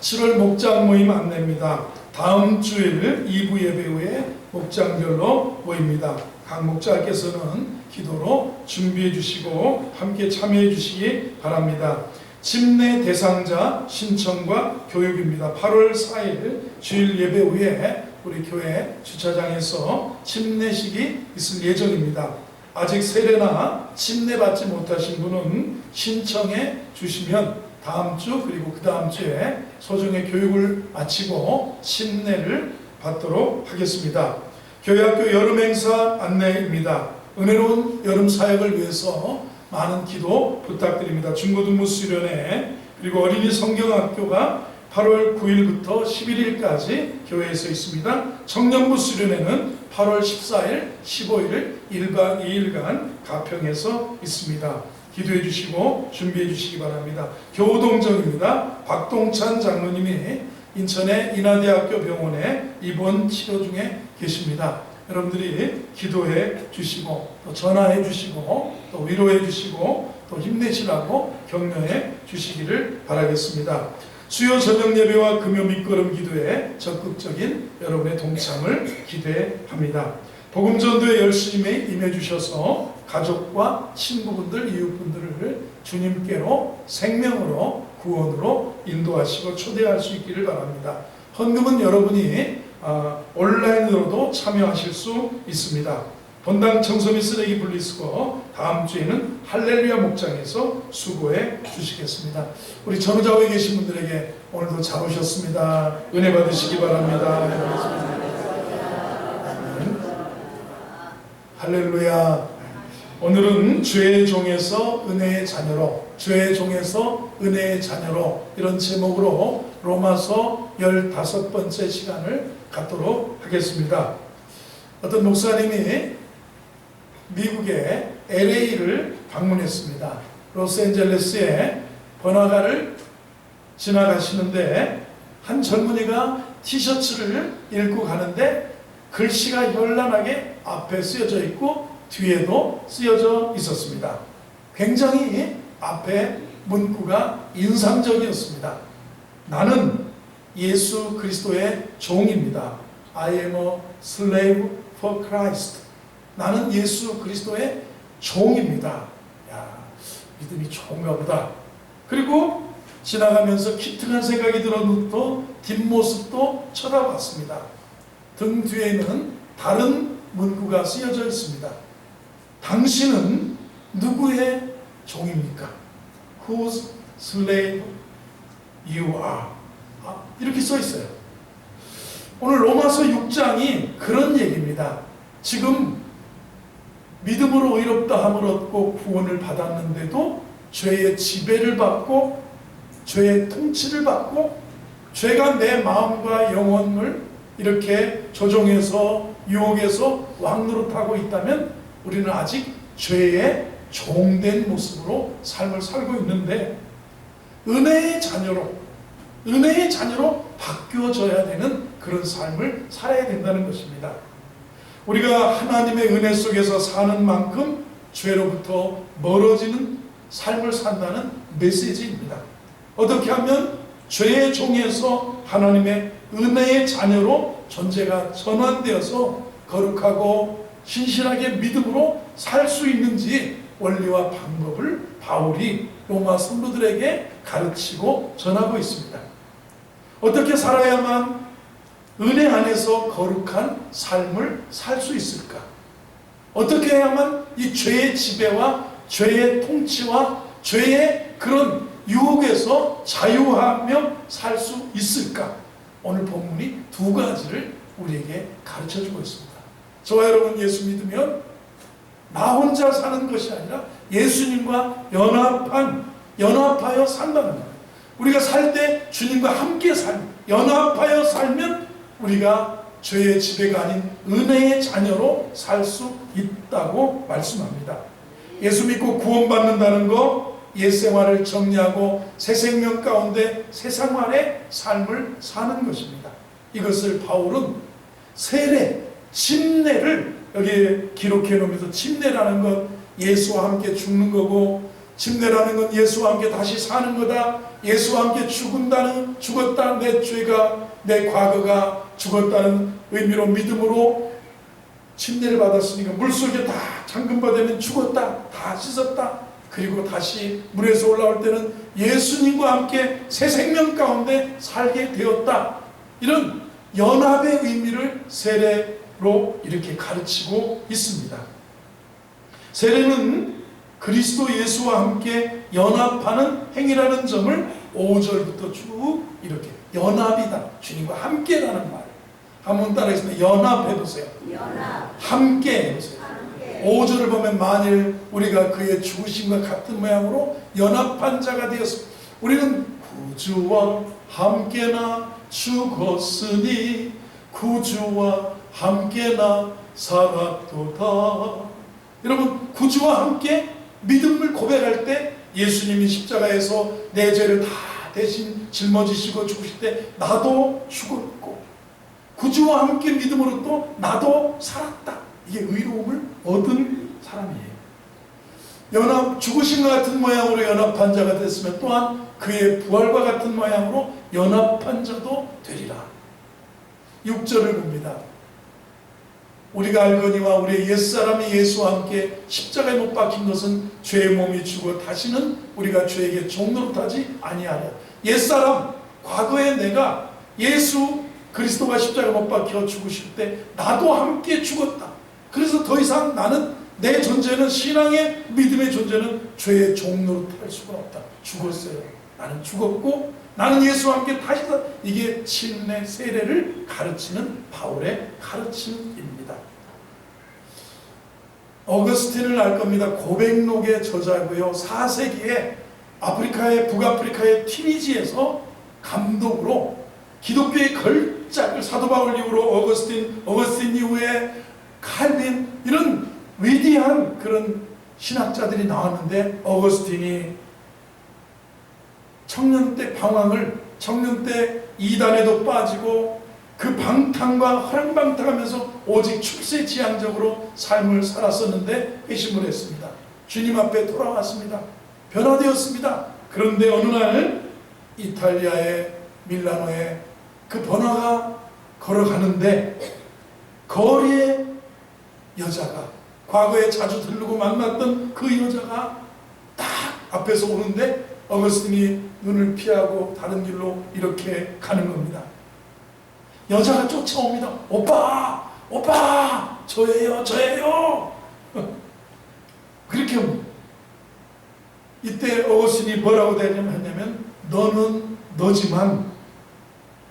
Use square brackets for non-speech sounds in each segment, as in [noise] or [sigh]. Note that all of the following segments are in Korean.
7월 목장 모임 안내입니다. 다음 주일 2부 예배 후에 목장별로 모입니다. 각 목자께서는 기도로 준비해 주시고 함께 참여해 주시기 바랍니다. 집내 대상자 신청과 교육입니다. 8월 4일 주일 예배 후에 우리 교회 주차장에서 침례식이 있을 예정입니다. 아직 세례나 침례 받지 못하신 분은 신청해 주시면 다음 주 그리고 그 다음 주에 소정의 교육을 마치고 침례를 받도록 하겠습니다. 교회학교 여름 행사 안내입니다. 은혜로운 여름 사역을 위해서 많은 기도 부탁드립니다. 중고등부 수련회 그리고 어린이 성경학교가 8월 9일부터 11일까지 교회에서 있습니다. 청년부 수련회는 8월 14일, 15일 1박 2일간 가평에서 있습니다. 기도해 주시고 준비해 주시기 바랍니다. 교우동정입니다. 박동찬 장로님이 인천의 인하대학교 병원에 입원 치료 중에 계십니다. 여러분들이 기도해 주시고 또 전화해 주시고 또 위로해 주시고 또 힘내시라고 격려해 주시기를 바라겠습니다. 수요 저녁 예배와 금요 밑거름 기도에 적극적인 여러분의 동참을 기대합니다. 복음 전도에 열심히 임해 주셔서 가족과 친구분들, 이웃분들을 주님께로 생명으로 구원으로 인도하시고 초대할 수 있기를 바랍니다. 헌금은 여러분이 아, 온라인으로도 참여하실 수 있습니다. 본당 청소 및 쓰레기 분리수거 다음 주에는 할렐루야 목장에서 수고해 주시겠습니다. 우리 전우자에 계신 분들에게 오늘도 잘 오셨습니다. 은혜 받으시기 바랍니다. 할렐루야. 오늘은 죄의 종에서 은혜의 자녀로, 죄의 종에서 은혜의 자녀로 이런 제목으로 로마서 15번째 시간을 갖도록 하겠습니다. 어떤 목사님이 미국의 LA를 방문했습니다. 로스앤젤레스에 번화가를 지나가시는데 한 젊은이가 티셔츠를 읽고 가는데 글씨가 현란하게 앞에 쓰여져 있고 뒤에도 쓰여져 있었습니다. 굉장히 앞에 문구가 인상적이었습니다. 나는 예수 그리스도의 종입니다. I am a slave for Christ. 나는 예수 그리스도의 종입니다. 야, 믿음이 좋은가 보다. 그리고 지나가면서 기특한 생각이 들어도 뒷모습도 쳐다봤습니다. 등 뒤에는 다른 문구가 쓰여져 있습니다. 당신은 누구의 종입니까? Whose slave you are? 아, 이렇게 써 있어요. 오늘 로마서 6장이 그런 얘기입니다. 지금 믿음으로 의롭다 함을 얻고 구원을 받았는데도 죄의 지배를 받고 죄의 통치를 받고 죄가 내 마음과 영혼을 이렇게 조종해서 유혹해서 왕노릇하고 있다면 우리는 아직 죄의 종된 모습으로 삶을 살고 있는데 은혜의 자녀로 은혜의 자녀로 바뀌어져야 되는 그런 삶을 살아야 된다는 것입니다. 우리가 하나님의 은혜 속에서 사는 만큼 죄로부터 멀어지는 삶을 산다는 메시지입니다. 어떻게 하면 죄의 종에서 하나님의 은혜의 자녀로 존재가 전환되어서 거룩하고 신실하게 믿음으로 살 수 있는지 원리와 방법을 바울이 로마 성도들에게 가르치고 전하고 있습니다. 어떻게 살아야만 은혜 안에서 거룩한 삶을 살 수 있을까? 어떻게 해야만 이 죄의 지배와 죄의 통치와 죄의 그런 유혹에서 자유하며 살 수 있을까? 오늘 본문이 두 가지를 우리에게 가르쳐 주고 있습니다. 저와 여러분 예수 믿으면 나 혼자 사는 것이 아니라 예수님과 연합한 연합하여 산다는 거예요. 우리가 살 때 주님과 함께 살 연합하여 살면 우리가 죄의 지배가 아닌 은혜의 자녀로 살 수 있다고 말씀합니다. 예수 믿고 구원받는다는 거, 옛 생활을 정리하고 새 생명 가운데 새 생활의 삶을 사는 것입니다. 이것을 바울은 세례, 침례를 여기에 기록해 놓으면서 침례라는 것 예수와 함께 죽는 거고 침례라는 건 예수와 함께 다시 사는 거다. 예수와 함께 죽은다는 죽었다 내 죄가 내 과거가 죽었다는 의미로 믿음으로 침례를 받았으니까 물속에 다 잠금 받으면 죽었다 다 씻었다 그리고 다시 물에서 올라올 때는 예수님과 함께 새 생명 가운데 살게 되었다 이런 연합의 의미를 세례로 이렇게 가르치고 있습니다. 세례는 그리스도 예수와 함께 연합하는 행위라는 점을 5절부터 쭉 이렇게 연합이다. 주님과 함께라는 말. 한번 따라하겠습니다. 연합해보세요. 연합 함께 해보세요. 함께 5절을 보면 만일 우리가 그의 죽으심과 같은 모양으로 연합한 자가 되었습니다. 우리는 구주와 함께나 죽었으니 구주와 함께나 살았도다. 여러분 구주와 함께 믿음을 고백할 때 예수님이 십자가에서 내 죄를 다 대신 짊어지시고 죽으실 때 나도 죽었고 구주와 함께 믿음으로 또 나도 살았다. 이게 의로움을 얻은 사람이에요. 연합 죽으신 것 같은 모양으로 연합한 자가 됐으면 또한 그의 부활과 같은 모양으로 연합한 자도 되리라. 6절을 봅니다. 우리가 알거니와 우리의 옛사람이 예수와 함께 십자가에 못 박힌 것은 죄의 몸이 죽어 다시는 우리가 죄에게 종노릇하지 아니하려. 옛사람 과거에 내가 예수 그리스도가 십자가에 못 박혀 죽으실 때 나도 함께 죽었다. 그래서 더 이상 나는 내 존재는 신앙의 믿음의 존재는 죄의 종노릇할 수가 없다. 죽었어요. 나는 죽었고 나는 예수와 함께 다시 사 이게 침례 세례를 가르치는 바울의 가르침입니다. 어거스틴을 알 겁니다. 고백록의 저자고요. 4세기에 아프리카의 북아프리카의 티니지에서 감독으로 기독교의 걸작을 사도 바울 이후로 어거스틴, 어거스틴 이후에 칼빈 이런 위대한 그런 신학자들이 나왔는데 어거스틴이 청년 때 방황을 청년 때 이단에도 빠지고 그 방탕과 허랑방탕하면서 오직 출세지향적으로 삶을 살았었는데 회심을 했습니다. 주님 앞에 돌아왔습니다. 변화되었습니다. 그런데 어느 날 이탈리아의 밀라노에 그 번화가 걸어가는데 거리에 여자가 과거에 자주 들르고 만났던 그 여자가 딱 앞에서 오는데 어거스틴이 눈을 피하고 다른 길로 이렇게 가는 겁니다. 여자가 쫓아옵니다. 오빠, 오빠, 저예요, 저예요. [laughs] 그렇게. 이때 어거스틴이 뭐라고 대냐면 너는 너지만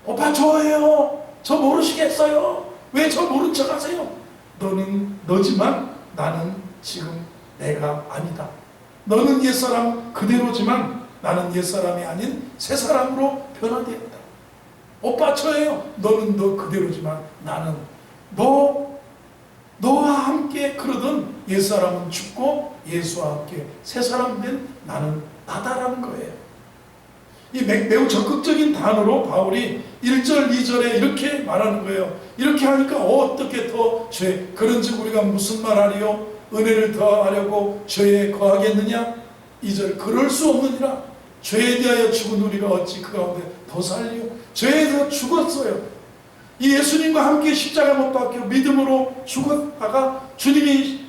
오빠 저예요. 저 모르시겠어요? 왜 저 모른 척 하세요? 너는 너지만 나는 지금 내가 아니다. 너는 옛사람 그대로지만 나는 옛사람이 아닌 새 사람으로 변화되었다. 오빠 저예요. 너는 너 그대로지만 나는 너 너와 함께 그러던 옛사람은 죽고 예수와 함께 새 사람 된 나는 나다라는 거예요. 이 매- 매우 적극적인 단어로 바울이 1절, 2절에 이렇게 말하는 거예요. 이렇게 하니까 어떻게 더 죄, 그런즉 우리가 무슨 말하리요? 은혜를 더하려고 죄에 거하겠느냐? 2절, 그럴 수 없느니라. 죄에 대하여 죽은 우리가 어찌 그 가운데 더 살리요? 죄에 대해 죽었어요. 이 예수님과 함께 십자가 못 박혀 믿음으로 죽었다가 주님이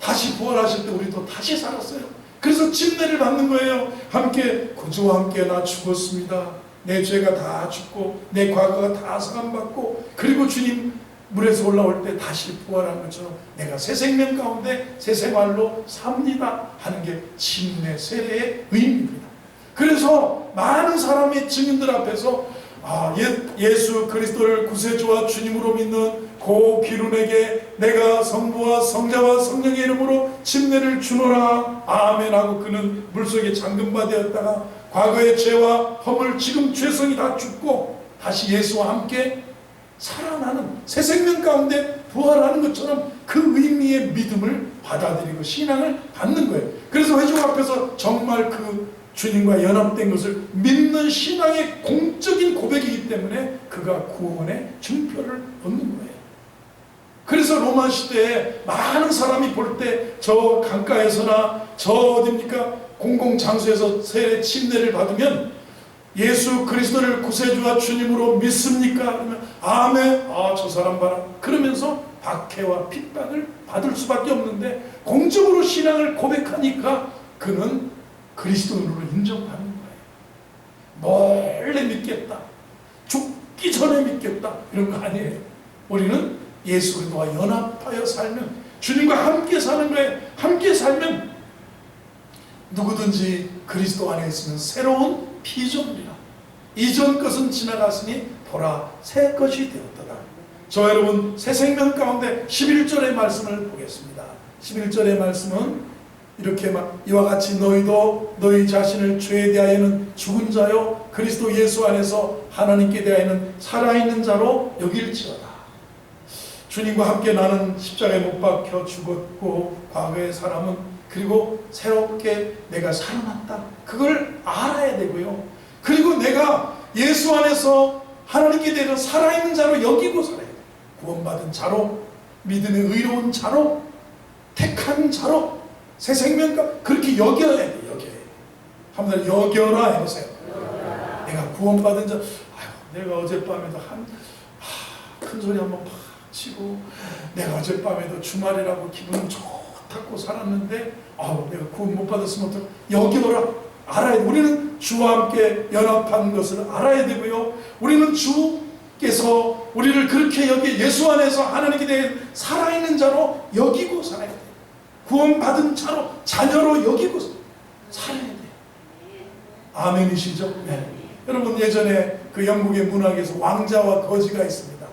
다시 부활하실 때 우리도 다시 살았어요. 그래서 침례를 받는 거예요. 함께 구주와 함께 나 죽었습니다. 내 죄가 다 죽고 내 과거가 다 상함받고 그리고 주님 물에서 올라올 때 다시 부활한 것처럼 내가 새 생명 가운데 새 생활로 삽니다 하는 게 침례 세례의 의미입니다. 그래서 많은 사람이 증인들 앞에서 아, 예, 예수 그리스도를 구세주와 주님으로 믿는 고 기룬에게 내가 성부와 성자와 성령의 이름으로 침례를 주노라 아멘 하고 그는 물속에 잠금바 되었다가 과거의 죄와 허물 지금 죄성이 다 죽고 다시 예수와 함께 살아나는 새 생명 가운데 부활하는 것처럼 그 의미의 믿음을 받아들이고 신앙을 받는 거예요. 그래서 회중 앞에서 정말 그 주님과 연합된 것을 믿는 신앙의 공적인 고백이기 때문에 그가 구원의 증표를 얻는 거예요. 그래서 로마 시대에 많은 사람이 볼 때 저 강가에서나 저 어딥니까 공공 장소에서 세례 침례를 받으면 예수 그리스도를 구세주와 주님으로 믿습니까? 그러면 아멘. 아, 저 사람 봐라. 그러면서 박해와 핍박을 받을 수밖에 없는데 공적으로 신앙을 고백하니까 그는 그리스도인으로 인정받는 거예요. 몰래 믿겠다. 죽기 전에 믿겠다. 이런 거 아니에요. 우리는 예수 그리스도와 연합하여 살면 주님과 함께 사는 거에 함께 살면 누구든지 그리스도 안에 있으면 새로운 피조물이라. 이전 것은 지나갔으니 보라 새 것이 되었다. 저 여러분 새 생명 가운데 11절의 말씀을 보겠습니다. 11절의 말씀은 이렇게 막 이와 같이 너희도 너희 자신을 죄에 대하여는 죽은 자요 그리스도 예수 안에서 하나님께 대하여는 살아있는 자로 여길지어다. 주님과 함께 나는 십자가에 못 박혀 죽었고 과거의 사람은 그리고 새롭게 내가 살아났다. 그걸 알아야 되고요. 그리고 내가 예수 안에서 하나님께 대해서 살아있는 자로 여기고 살아야 돼. 구원받은 자로 믿음의 의로운 자로 택한 자로 새 생명과 그렇게 여겨야 돼. 여겨야 돼. 한번 여겨라 해보세요. 내가 구원받은 자. 아유, 내가 어젯밤에도 한큰 소리 한번 팍 치고 내가 어젯밤에도 주말이라고 기분 좋다고 살았는데 아우 내가 구원 못 받았으면 어떡 여기어라 알아야 돼. 우리는 주와 함께 연합한 것을 알아야 되고요. 우리는 주께서 우리를 그렇게 여기 예수 안에서 하나님께 대해 살아있는 자로 여기고 살아야 돼. 구원받은 자로 자녀로 여기고 살아야 돼. 아멘이시죠? 네. 여러분 예전에 그 영국의 문학에서 왕자와 거지가 있습니다.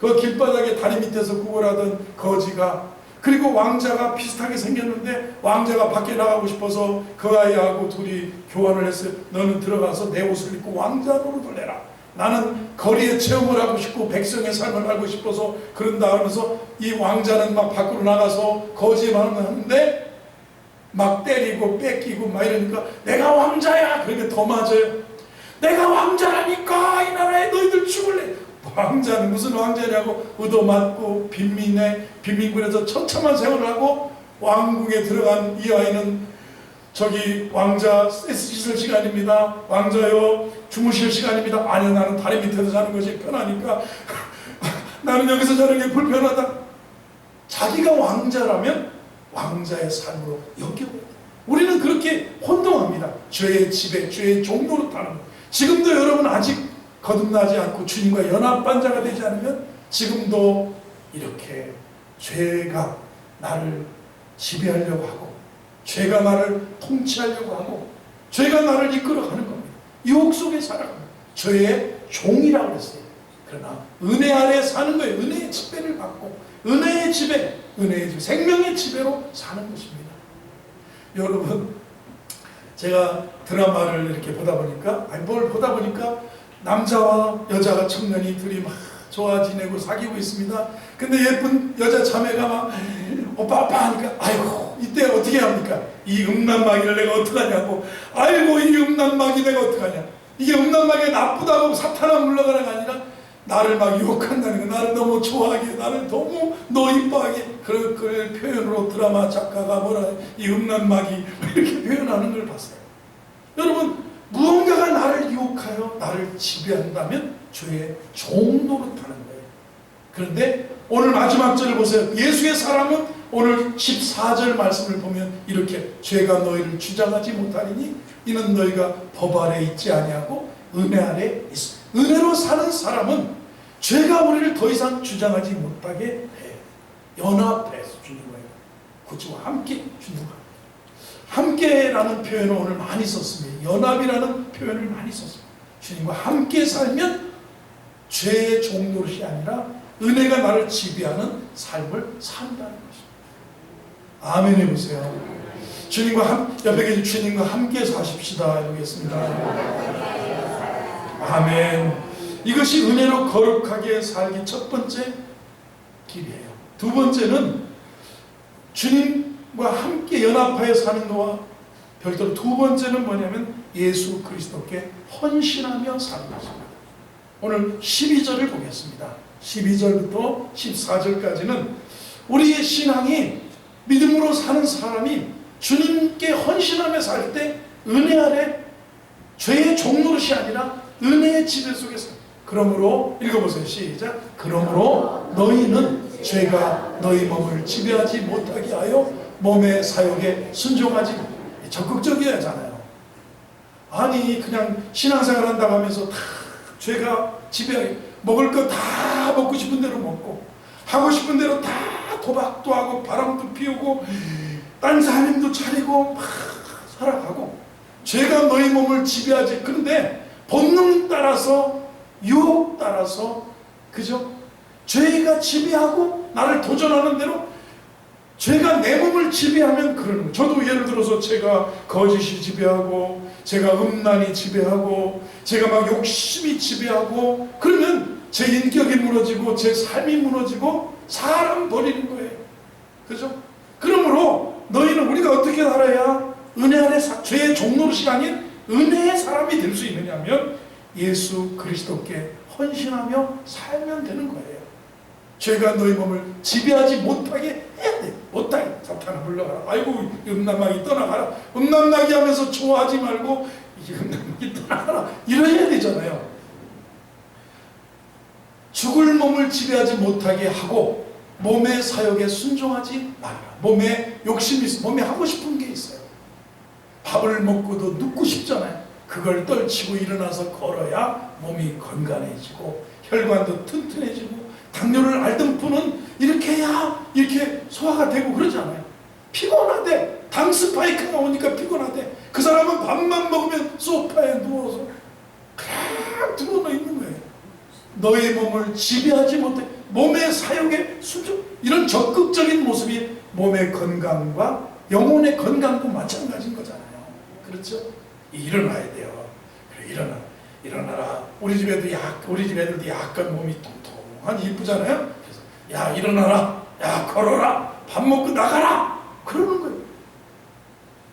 그 길바닥에 다리 밑에서 구걸하던 거지가 그리고 왕자가 비슷하게 생겼는데 왕자가 밖에 나가고 싶어서 그 아이하고 둘이 교환을 했어요. 너는 들어가서 내 옷을 입고 왕자 노릇을 해라. 나는 거리에 체험을 하고 싶고 백성의 삶을 알고 싶어서 그런다 하면서 이 왕자는 막 밖으로 나가서 마음을 하는데 막 때리고 뺏기고 막 이러니까 내가 왕자야! 그러니까 더 맞아요. 내가 왕자라니까! 이 나라에 너희들 죽을래! 왕자는 무슨 왕자냐고 얻어맞고 빈민의 빈민군에서 처참한 생활을 하고 왕궁에 들어간 이 아이는 저기 왕자 씻을 시간입니다 왕자요 주무실 시간입니다 아니 나는 다리 밑에서 자는 것이 편하니까 [laughs] 나는 여기서 자는 게 불편하다 자기가 왕자라면 왕자의 삶으로 여겨요. 우리는 그렇게 혼동합니다. 죄의 지배, 죄의 종로로 타는 거. 지금도 여러분 아직 거듭나지 않고 주님과 연합한 자가 되지 않으면 지금도 이렇게 죄가 나를 지배하려고 하고 죄가 나를 통치하려고 하고 죄가 나를 이끌어가는 겁니다. 유혹 속에 살아갑니다. 죄의 종이라고 했어요. 그러나 은혜 아래 사는 거예요. 은혜의 지배를 받고 은혜의 지배, 은혜의 지배, 생명의 지배로 사는 것입니다. 여러분, 제가 드라마를 이렇게 보다 보니까, 아니 뭘 보다 보니까 남자와 여자가 청년이 둘이 막 좋아 지내고 사귀고 있습니다. 근데 예쁜 여자 자매가 막 오빠 오빠 하니까 아이고 이때 어떻게 합니까? 이 음란마귀를 내가 어떡하냐고 아이고 이 음란마귀 내가 어떡하냐 이게 음란마귀가 나쁘다고 사탄아 물러가는 게 아니라 나를 막 유혹한다는 거, 나를 너무 좋아하게, 나를 너무 너 이뻐하게, 그, 그 표현으로 드라마 작가가 뭐라, 이 음란마귀, [laughs] 이렇게 표현하는 걸 봤어요. 여러분, 무언가가 나를 유혹하여 나를 지배한다면 죄의 종 노릇하는 거예요. 그런데 오늘 마지막 절을 보세요. 예수의 사람은 오늘 14절 말씀을 보면 이렇게 죄가 너희를 주장하지 못하리니 이는 너희가 법 아래 있지 아니하고 은혜 아래 있어. 은혜로 사는 사람은 죄가 우리를 더 이상 주장하지 못하게 해. 연합해서 주님과 구주와 함께 주님과 함께라는 표현을 오늘 많이 썼습니다. 연합이라는 표현을 많이 썼습니다. 주님과 함께 살면 죄의 종노릇이 아니라 은혜가 나를 지배하는 삶을 산다는 것입니다. 아멘 해보세요. 주님과 함, 옆에 계신 주님과 함께 사십시다. 해보겠습니다. 아멘. 이것이 은혜로 거룩하게 살기 첫 번째 길이에요. 두 번째는 주님과 함께 연합하여 사는 거와 별도로 두 번째는 뭐냐면 예수 그리스도께 헌신하며 사는 것입니다. 오늘 12절을 보겠습니다. 12절부터 14절까지는 우리의 신앙이 믿음으로 사는 사람이 주님께 헌신하며 살 때 은혜 아래 죄의 종노릇이 아니라 은혜의 지배 속에서 그러므로 읽어보세요. 시작. 그러므로 너희는 죄가 너희 몸을 지배하지 못하게 하여 몸의 사욕에 순종하지 적극적이어야 하잖아요. 아니 그냥 신앙생활 한다고 하면서 다 죄가 지배하게 먹을 거 다 먹고 싶은 대로 먹고 하고 싶은 대로 다 도박도 하고 바람도 피우고 딴 살림도 차리고 막 살아가고 죄가 너희 몸을 지배하지 그런데 본능 따라서 유혹 따라서 그죠? 죄가 지배하고 나를 도전하는 대로 죄가 내 몸을 지배하면 그러는 거예요. 저도 예를 들어서 제가 거짓이 지배하고 제가 음란이 지배하고 제가 막 욕심이 지배하고 그러면 제 인격이 무너지고 제 삶이 무너지고 사람 버리는 거예요. 그죠? 그러므로 너희는 우리가 어떻게 살아야 은혜 안에 사- 죄의 종노릇이 아닌 은혜의 사람이 될 수 있느냐면 예수 그리스도께 헌신하며 살면 되는 거예요. 죄가 너희 몸을 지배하지 못하게 해야 돼. 못하게. 사탄아 물러가라. 아이고 음란마귀 떠나가라. 음란마귀 하면서 좋아하지 말고 이 음란마귀 떠나가라. 이래야 되잖아요. 죽을 몸을 지배하지 못하게 하고 몸의 사욕에 순종하지 말라. 몸에 욕심이 있어. 몸에 하고 싶은 게 있어요. 밥을 먹고도 눕고 싶잖아요. 그걸 떨치고 일어나서 걸어야 몸이 건강해지고 혈관도 튼튼해지고 당뇨를 앓던 분은 이렇게 해야 이렇게 소화가 되고 그러잖아요. 피곤하대. 당 스파이크가 오니까 피곤하대. 그 사람은 밥만 먹으면 소파에 누워서 그냥 들어놓 있는 거예요. 너의 몸을 지배하지 못해 몸의 사욕에 순종 이런 적극적인 모습이 몸의 건강과 영혼의 건강도 마찬가지인 거잖아요. 그렇죠? 일어나야 돼요. 그래 일어나 일어나라. 우리 집에도 약 우리 집 애들도 약간 몸이 통통한 이쁘잖아요. 그래서 야 일어나라. 야 걸어라. 밥 먹고 나가라. 그러는 거예요.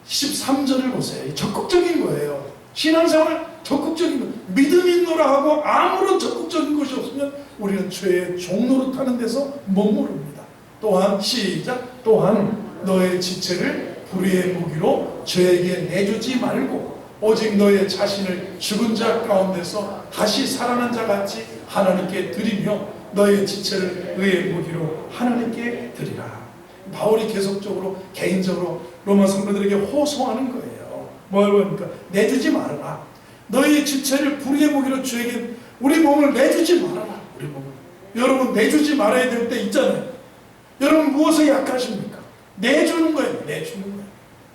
13절을 보세요. 적극적인 거예요. 신앙생활 적극적인 거. 믿음 있노라 하고 아무런 적극적인 것이 없으면 우리는 죄의 종로를 타는 데서 머무릅니다. 또한 시작 또한 너의 지체를 불의의 무기로 죄에게 내주지 말고 오직 너의 자신을 죽은 자 가운데서 다시 살아난 자 같이 하나님께 드리며 너의 지체를 의의 무기로 하나님께 드리라. 바울이 계속적으로 개인적으로 로마 성도들에게 호소하는 거예요. 뭘 보니까 내주지 말아라. 너희 지체를 불의의 무기로 주에게 우리 몸을 내주지 말아라. 우리 몸을. 여러분 내주지 말아야 될 때 있잖아요. 여러분 무엇에 약하십니까? 내주는 거예요. 내주는 거예요.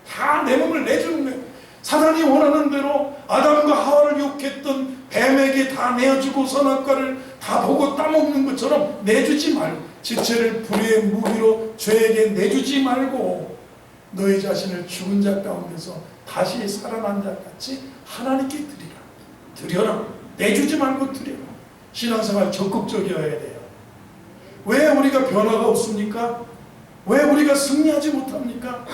다 내 몸을 내주는 거예요. 사단이 원하는 대로 아담과 하와를 욕했던 뱀에게 다 내어주고 선악과를 다 보고 따먹는 것처럼 내주지 말고 지체를 불의의 무기로 죄에게 내주지 말고 너희 자신을 죽은 자 가운데서 다시 살아난 자 같이 하나님께 드려라. 내주지 말고 드려라. 신앙생활 적극적이어야 돼요. 왜 우리가 변화가 없습니까? 왜 우리가 승리하지 못합니까?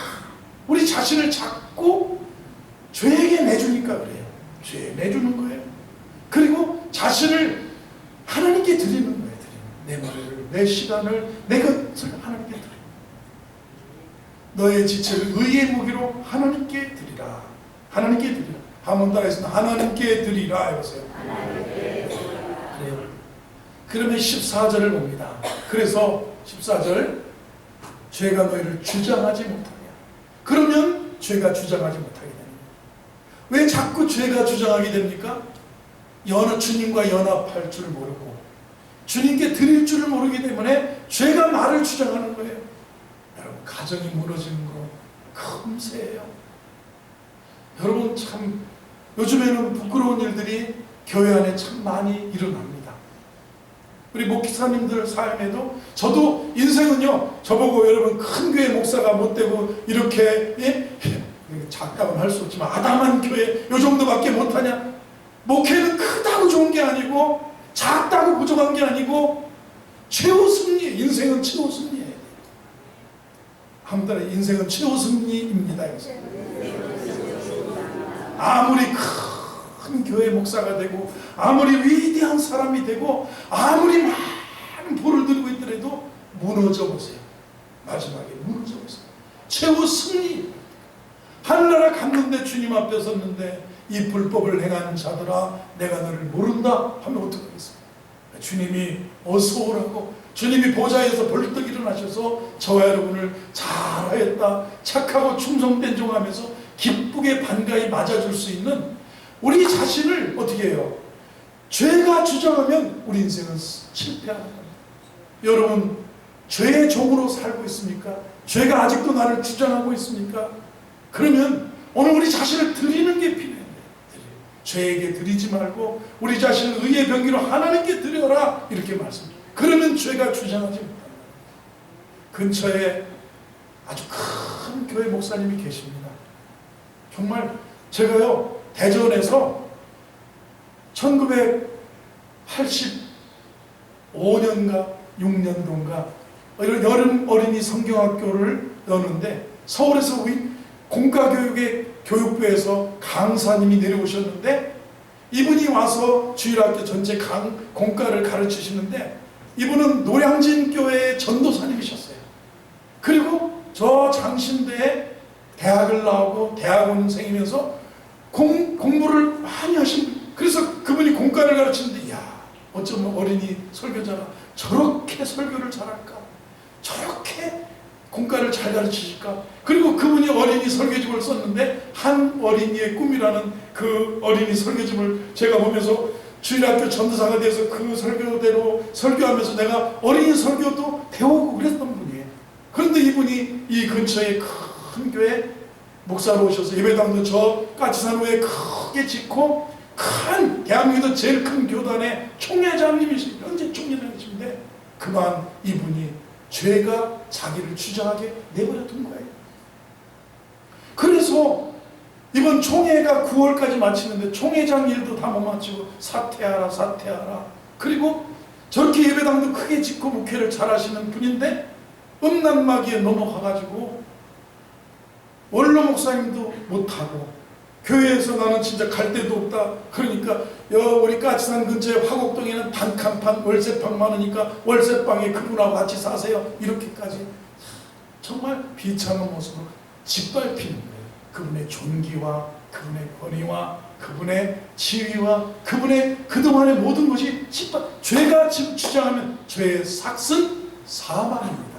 우리 자신을 자꾸 죄에게 내주니까 그래요. 죄에 내주는 거예요. 그리고 자신을 하나님께 드리는 거예요. 내 말을, 내 시간을, 내 것을 하나님께 드리는 너의 지체를 의의 무기로 하나님께 드리라. 하나님께 드리라. 한번 따라했습니다. 하나님께 드리라. 해보세요. 그래요. 그러면 14절을 봅니다. 그래서 14절 죄가 너희를 주장하지 못하냐. 그러면 죄가 주장하지 못하게 거예요. 왜 자꾸 죄가 주장하게 됩니까? 연합 주님과 연합할 줄 모르고 주님께 드릴 줄을 모르기 때문에 죄가 나를 주장하는 거예요. 여러분 가정이 무너지는 거 금세예요. 여러분 참 요즘에는 부끄러운 일들이 교회 안에 참 많이 일어납니다. 우리 목사님들 삶에도 저도 인생은요 저보고 여러분 큰 교회 목사가 못 되고 이렇게 예? 작다고는 할 수 없지만 아담한 교회 요 정도밖에 못하냐? 목회는 크다고 좋은 게 아니고 작다고 부족한 게 아니고 최후 승리 인생은 최후 승리예요. 따라 인생은 최후 승리입니다 아무리 큰 교회 목사가 되고 아무리 위대한 사람이 되고 아무리 많은 볼을 들고 있더라도 무너져 보세요. 마지막에 무너져 보세요. 최후 승리 하늘나라 갔는데 주님 앞에 섰는데 이 불법을 행하는 자들아 내가 너를 모른다 하면 어떡하겠습니까? 주님이 어서 오라고 주님이 보좌에서 벌떡 일어나셔서 저와 여러분을 잘하였다 착하고 충성된 종 하면서 기쁘게 반가이 맞아줄 수 있는 우리 자신을 어떻게 해요? 죄가 주장하면 우리 인생은 실패하는 겁니다. 여러분 죄의 종으로 살고 있습니까? 죄가 아직도 나를 주장하고 있습니까? 그러면 오늘 우리 자신을 드리는 게 필요해요. 죄에게 드리지 말고 우리 자신을 의의 병기로 하나님께 드려라 이렇게 말씀. 그러면 죄가 주장하지 못한다. 근처에 아주 큰 교회 목사님이 계십니다. 정말 제가요 대전에서 1985년가 6년도인가 이런 여름 어린이 성경학교를 여는데 서울에서 우리 공과교육의 교육부에서 강사님이 내려오셨는데 이분이 와서 주일학교 전체 강, 공과를 가르치시는데 이분은 노량진 교회의 전도사님이셨어요. 그리고 저 장신대에 대학을 나오고 대학원생이면서 공, 공부를 많이 하신 그래서 그분이 공과를 가르치는데 야 어쩌면 어린이 설교자가 저렇게 설교를 잘할까? 저렇게 공과를 잘 가르치실까? 그리고 그분이 어린이 설교집을 썼는데 한 어린이의 꿈이라는 그 어린이 설교집을 제가 보면서 주일학교 전도사가 돼서 그 설교대로 설교하면서 내가 어린이 설교도 배우고 그랬던 분이에요. 그런데 이분이 이 근처에 큰 교회 목사로 오셔서 예배당도 저 까치산호에 크게 짓고 큰 대한민국 제일 큰 교단의 총회장님이신 현재 총회장이신데 그만 이분이 죄가 자기를 주장하게 내버려 둔 거예요. 그래서 이번 총회가 9월까지 마치는데 총회장 일도 다 못 마치고 사퇴하라 사퇴하라 그리고 저렇게 예배당도 크게 짓고 목회를 잘 하시는 분인데 음란마귀에 넘어가가지고 원로 목사님도 못하고 교회에서 나는 진짜 갈 데도 없다. 그러니까 여 우리 까치산 근처에 화곡동에는 단칸방 월세방 많으니까 월세방에 그분하고 같이 사세요. 이렇게까지 정말 비참한 모습으로 짓밟히는 거예요. 그분의 존귀와 그분의 권위와 그분의 지위와 그분의 그동안의 모든 것이 짓밟 죄가 지금 주장하면 죄의 삭은 사망입니다.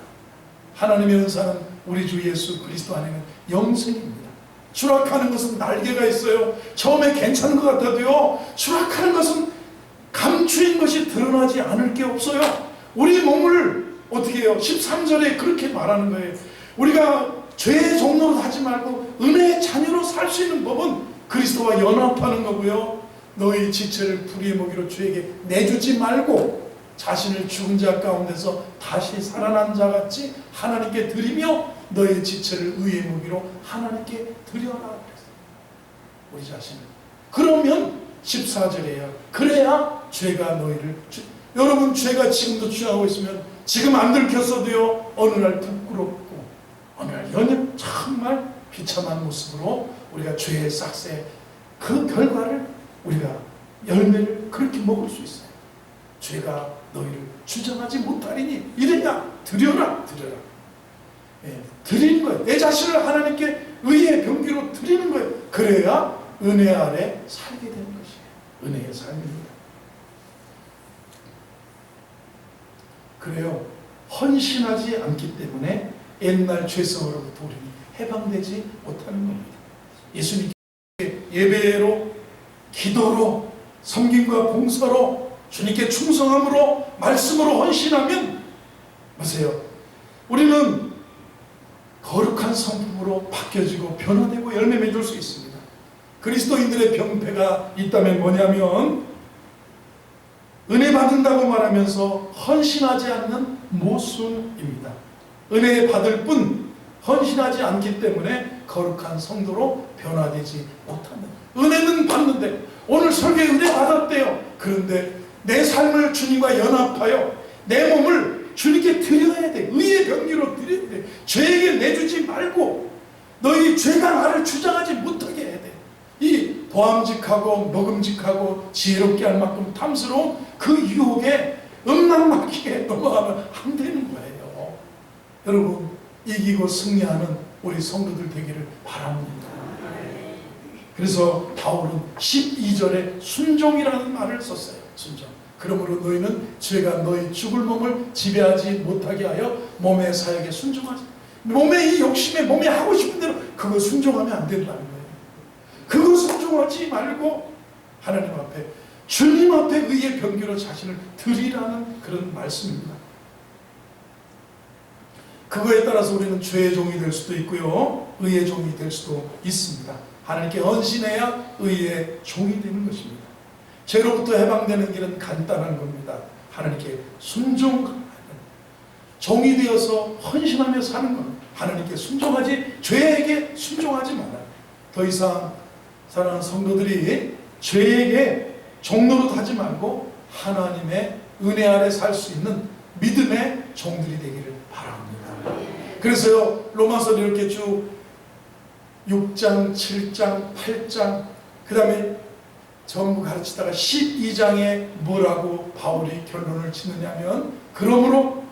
하나님의 은사는 우리 주 예수 그리스도 안에는 영생입니다. 추락하는 것은 날개가 있어요. 처음에 괜찮은 것 같아도요. 추락하는 것은 감추인 것이 드러나지 않을 게 없어요. 우리 몸을 어떻게 해요? 13절에 그렇게 말하는 거예요. 우리가 죄의 종로로 하지 말고 은혜의 자녀로 살 수 있는 법은 그리스도와 연합하는 거고요. 너희 지체를 불의의 먹이로 주에게 내주지 말고 자신을 죽은 자 가운데서 다시 살아난 자 같이 하나님께 드리며 너의 지체를 의의 무기로 하나님께 드려라. 우리 자신을. 그러면 14절에요. 그래야 죄가 너희를 주, 여러분 죄가 지금도 취하고 있으면 지금 안 들켰어도요 어느 날 부끄럽고 어느 날 연연 정말 비참한 모습으로 우리가 죄의 싹새 그 결과를 우리가 열매를 그렇게 먹을 수 있어요. 죄가 너희를 주장하지 못하리니 이래야 드려라 드려라 예, 드리는 거예요. 내 자신을 하나님께 의의 병기로 드리는 거예요. 그래야 은혜 아래 살게 되는 것이에요. 은혜의 삶입니다. 그래요. 헌신하지 않기 때문에 옛날 죄성으로부터 우리는 해방되지 못하는 겁니다. 예수님께 예배로 기도로 섬김과 봉사로 주님께 충성함으로 말씀으로 헌신하면 보세요. 우리는 거룩한 성품으로 바뀌어지고 변화되고 열매 맺을 수 있습니다. 그리스도인들의 병폐가 있다면 뭐냐면 은혜 받는다고 말하면서 헌신하지 않는 모순입니다. 은혜 받을 뿐 헌신하지 않기 때문에 거룩한 성도로 변화되지 못한다. 은혜는 받는데 오늘 설교에 은혜 받았대요. 그런데 내 삶을 주님과 연합하여 내 몸을 주님께 드려야 돼. 의의 병기로 드려야 돼. 죄에게 내주지 말고 너희 죄가 나를 주장하지 못하게 해야 돼. 이 보암직하고 먹음직하고 지혜롭게 할 만큼 탐스러운 그 유혹에 음란마귀에 [laughs] 넘어가면 안 되는 거예요. 여러분 이기고 승리하는 우리 성도들 되기를 바랍니다. 그래서 바울은 12절에 순종이라는 말을 썼어요. 순종. 그러므로 너희는 죄가 너희 죽을 몸을 지배하지 못하게 하여 몸의 사역에 순종하지. 몸의 이 욕심에 몸이 하고 싶은 대로 그거 순종하면 안 된다는 거예요. 그거 순종하지 말고 하나님 앞에 주님 앞에 의의 병기로 자신을 드리라는 그런 말씀입니다. 그거에 따라서 우리는 죄의 종이 될 수도 있고요. 의의 종이 될 수도 있습니다. 하나님께 헌신해야 의의 종이 되는 것입니다. 죄로부터 해방되는 길은 간단한 겁니다. 하나님께 순종하는 종이 되어서 헌신하며 사는 것. 하나님께 순종하지 죄에게 순종하지 마라. 더 이상 사랑하는 성도들이 죄에게 종로로 하지 말고 하나님의 은혜 아래 살 수 있는 믿음의 종들이 되기를 바랍니다. 그래서요 로마서 이렇게 쭉 6장, 7장, 8장 그 다음에 전부 가르치다가 12장에 뭐라고 바울이 결론을 짓느냐면 그러므로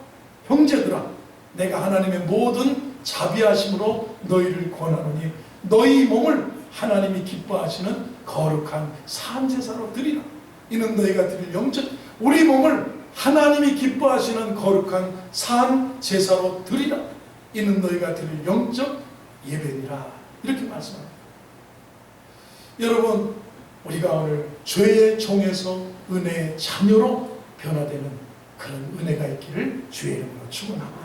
형제들아 내가 하나님의 모든 자비하심으로 너희를 권하노니 너희 몸을 하나님이 기뻐하시는 거룩한 산제사로 드리라. 이는 너희가 드릴 영적 우리 몸을 하나님이 기뻐하시는 거룩한 산 제사로 드리라. 이는 너희가 드릴 영적 예배니라. 이렇게 말씀합니다. 여러분 우리가 오늘 죄의 종에서 은혜의 자녀로 변화되는 그런 은혜가 있기를 주의 이름으로 축원합니다.